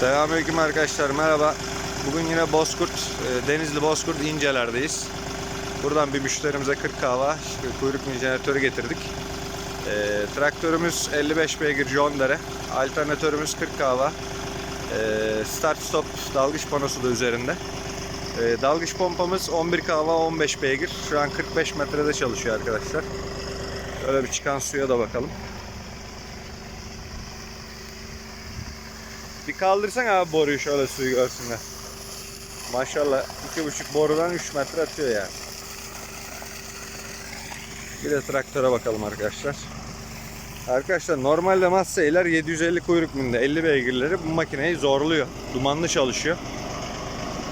Selamünaleyküm arkadaşlar merhaba. Bugün yine Bozkurt, e, Denizli Bozkurt İnceler'deyiz. Buradan bir müşterimize 40 kahva kuyruk jeneratörü getirdik. E, traktörümüz 55 beygir John Deere. Alternatörümüz 40 kahva. E, start stop dalgıç panosu da üzerinde. E, dalgıç pompamız 11 kahva 15 beygir. Şu an 45 metrede çalışıyor arkadaşlar. Öyle bir çıkan suya da bakalım. Bir kaldırsan abi boruyu şöyle suyu görsünler. Maşallah iki buçuk borudan 3 metre atıyor yani. Bir de traktöre bakalım arkadaşlar. Arkadaşlar normalde Massey'ler 750 kuyruk minde 50 beygirleri bu makineyi zorluyor. Dumanlı çalışıyor.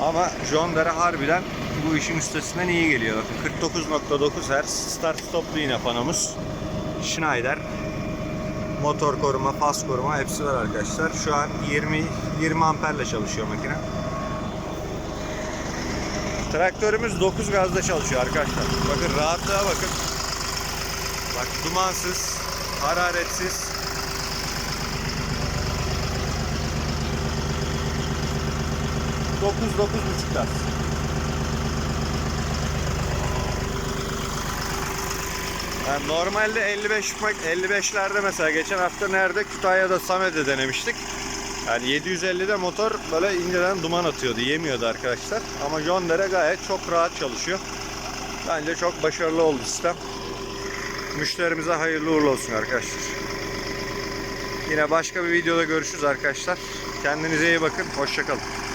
Ama John Deere harbiden bu işin üstesinden iyi geliyor. Bakın 49.9 Hz start stoplu yine panomuz. Schneider motor koruma, faz koruma hepsi var arkadaşlar. Şu an 20 20 amperle çalışıyor makine. Traktörümüz 9 gazda çalışıyor arkadaşlar. Bakın rahatlığa bakın. Bak dumansız, hararetsiz. Dokuz, dokuz buçuk gaz. Yani normalde 55 mak- 55'lerde mesela geçen hafta nerede Kütahya'da Samet'e denemiştik. Yani 750'de motor böyle inceden duman atıyordu, yemiyordu arkadaşlar. Ama John Deere gayet çok rahat çalışıyor. Bence çok başarılı oldu sistem. Müşterimize hayırlı uğurlu olsun arkadaşlar. Yine başka bir videoda görüşürüz arkadaşlar. Kendinize iyi bakın. Hoşçakalın.